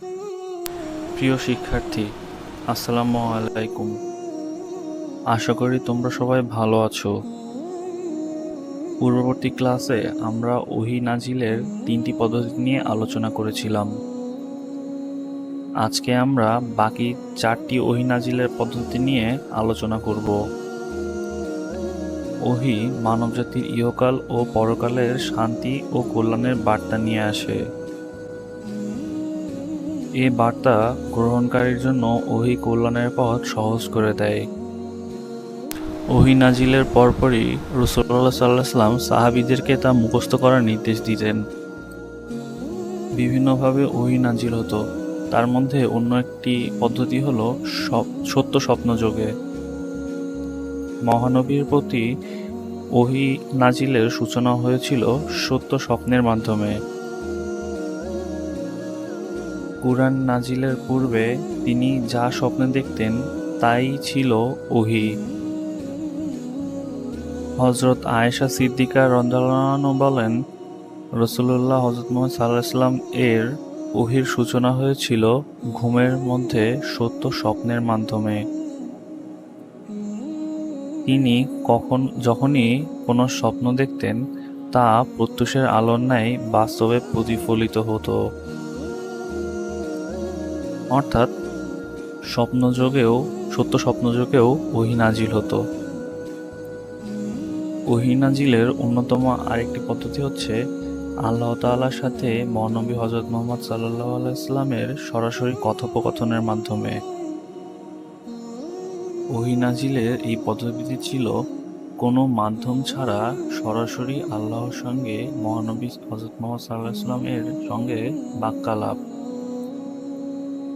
প্রিয় শিক্ষার্থী, আসসালামু আলাইকুম। আশা করি তোমরা সবাই ভালো আছো। পূর্ববর্তী ক্লাসে আমরা ওহি নাজিলের তিনটি পদ্ধতি নিয়ে আলোচনা করেছিলাম। আজকে আমরা বাকি চারটি ওহি নাজিলের পদ্ধতি নিয়ে আলোচনা করব। ওহি মানবজাতির ইহকাল ও পরকালের শান্তি ও কল্যাণের বার্তা নিয়ে আসে। এ বার্তা গ্রহণকারীর জন্য ওহি কল্যাণের পথ সহজ করে দেয়। ওহি নাজিলের পরপরই রসুল্লাহ সাল্লাহাম সাহাবিদেরকে তা মুখস্থ করার নির্দেশ দিতেন। বিভিন্নভাবে ওহি নাজিল হতো। তার মধ্যে অন্য একটি পদ্ধতি হলো সত্য স্বপ্নযোগে মহানবীর প্রতি ওহি নাজিলের সূচনা হয়েছিল সত্য স্বপ্নের মাধ্যমে। কুরআন নাজিলের পূর্বে তিনি যা স্বপ্নে দেখতেন তাই ছিল ওহি। হজরত আয়েশা সিদ্দিকা রন্দালানো বলেন রসুল্লাহ হজরত মোহাম্মদ সাল্লাহাম এর ওহির সূচনা হয়েছিল ঘুমের মধ্যে সত্য স্বপ্নের মাধ্যমে। তিনি কখন, যখনই কোনো স্বপ্ন দেখতেন, তা প্রত্যুষের আলোর ন্যায় বাস্তবে প্রতিফলিত হতো। অর্থাৎ স্বপ্নযোগেও সত্য স্বপ্নযোগেও ওহি নাজিল হতো। ওহি নাজিলের অন্যতম আরেকটি পদ্ধতি হচ্ছে আল্লাহ তাআলার সাথে মহানবী হজরত মোহাম্মদ সাল্লাহ আলাইস্লামের সরাসরি কথোপকথনের মাধ্যমে। ওহি নাজিলের এই পদ্ধতিটি ছিল কোনো মাধ্যম ছাড়া সরাসরি আল্লাহর সঙ্গে মহানবী হজরত মোহাম্মদ সাল্লাহ ইসলামের সঙ্গে বাক্যালাপ।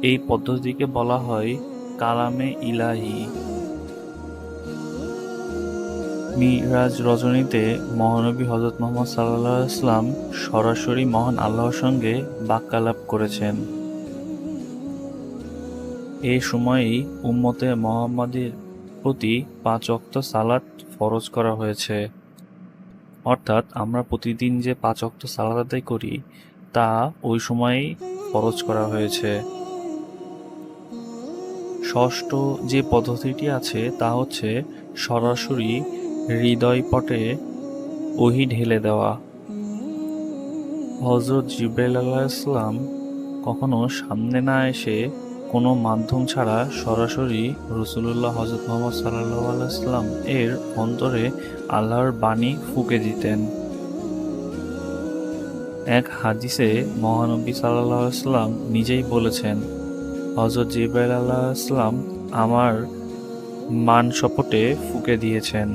এই পদ্ধতিকে বলা হয় কালামে ইলাহি। মিরাজ রজনীতে মহানবী হজরত মোহাম্মদ সাল্লাহ ইসলাম সরাসরি মহান আল্লাহর সঙ্গে বাক্যালাপ করেছেন। এই সময়েই উম্মতে মোহাম্মদের প্রতি পাঁচ অক্ত সালাত ফরজ করা হয়েছে। অর্থাৎ আমরা প্রতিদিন যে পাঁচ অক্ত সালাত আদায় করি, তা ওই সময়েই ফরজ করা হয়েছে। ষষ্ঠ যে পদ্ধতিটি আছে তা হচ্ছে সরাসরি হৃদয়পটে ওহি ঢেলে দেওয়া। হজরত জিব্রাইল আলাইসলাম কখনো সামনে না এসে কোনো মাধ্যম ছাড়া সরাসরি রসুল্লাহ হজরত মোহাম্মদ সাল্লাহ আলাইসলাম এর অন্তরে আল্লাহর বাণী ফুঁকে দিতেন। এক হাদিসে মহানবী সাল্লাহ সাল্লাম নিজেই বলেছেন হজরত জিব্রাইল আল্লাহ ইসলাম আমার মান সপটে ফুকে দিয়েছেন।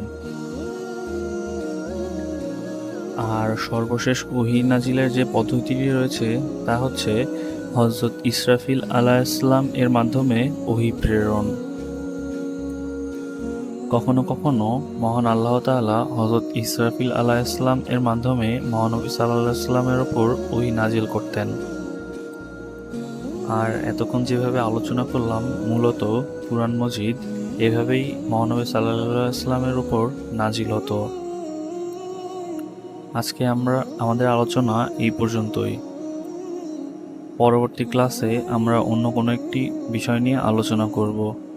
আর সর্বশেষ ওহি নাজিলের যে পদ্ধতিটি রয়েছে, তা হচ্ছে হজরত ইসরাফিল আলাহ ইসলাম এর মাধ্যমে ওহি প্রেরণ। কখনো কখনো মহান আল্লাহ তাআলা হজরত ইসরাফিল আলাহ ইসলাম এর মাধ্যমে মহানবী সাল্লাহ ইসলামের ওপর ওহি নাজিল করতেন। আর এতক্ষণ যেভাবে আলোচনা করলাম, মূলত কুরআন মজিদ এভাবেই মহানবী সাল্লাহ ইসলামের উপর নাজিল হতো। আজকে আমরা, আমাদের আলোচনা এই পর্যন্তই। পরবর্তী ক্লাসে আমরা অন্য কোনো একটি বিষয় নিয়ে আলোচনা করব।